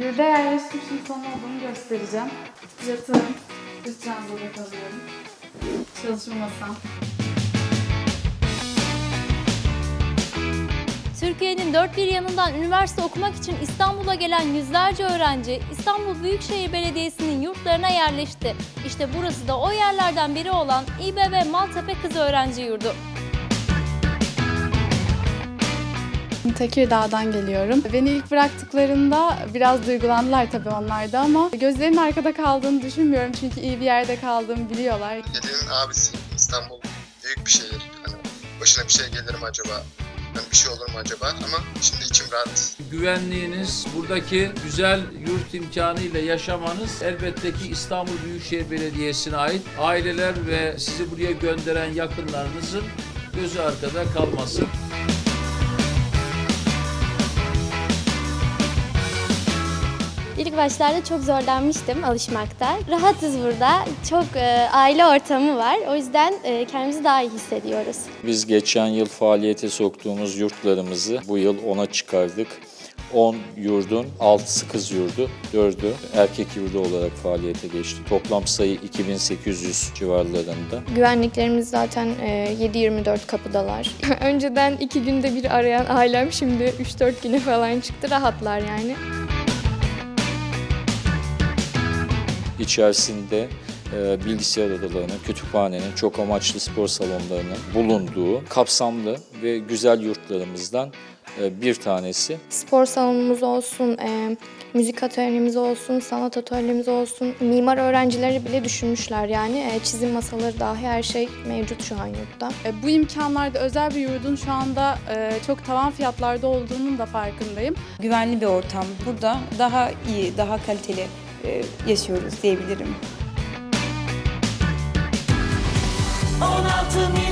Yurda yerleşmişim son olduğunu göstereceğim. Yatağım, üst ranzada kalıyorum. Çalışma masam. Türkiye'nin dört bir yanından üniversite okumak için İstanbul'a gelen yüzlerce öğrenci İstanbul Büyükşehir Belediyesi'nin yurtlarına yerleşti. İşte burası da o yerlerden biri olan İBB Maltepe Kız Öğrenci Yurdu. Tekirdağ'dan geliyorum. Beni ilk bıraktıklarında biraz duygulandılar tabii onlar da ama gözlerinin arkada kaldığını düşünmüyorum çünkü iyi bir yerde kaldığımı biliyorlar. Dediğin abisi İstanbul büyük bir şehir. Hani başına bir şey gelir mi acaba? Hani bir şey olur mu acaba? Ama şimdi içim rahat. güvenliğiniz, buradaki güzel yurt imkanıyla yaşamanız elbette ki İstanbul Büyükşehir Belediyesi'ne ait. Aileler ve sizi buraya gönderen yakınlarınızın gözü arkada kalmasın. İlk başlarda çok zorlanmıştım alışmakta. Rahatız burada. Çok e, aile ortamı var. O yüzden e, kendimizi daha iyi hissediyoruz. Biz geçen yıl faaliyete soktuğumuz yurtlarımızı bu yıl 10'a çıkardık. 10 yurdun 6'sı kız yurdu, 4'ü erkek yurdu olarak faaliyete geçti. Toplam sayı 2800 civarlarında. Güvenliklerimiz zaten e, 7-24 kapıdalar. Önceden iki günde bir arayan ailem şimdi 3-4 güne falan çıktı. Rahatlar yani. İçerisinde e, bilgisayar odalarının, kütüphanenin, çok amaçlı spor salonlarının bulunduğu kapsamlı ve güzel yurtlarımızdan e, bir tanesi. Spor salonumuz olsun, e, müzik atölyemiz olsun, sanat atölyemiz olsun. Mimar öğrencileri bile düşünmüşler yani. Çizim masaları dahi her şey mevcut şu an yurtta. Bu imkanlarda özel bir yurdun şu anda çok tavan fiyatlarda olduğunun da farkındayım. güvenli bir ortam. Burada daha iyi, daha kaliteli yaşıyoruz diyebilirim. 16 milyon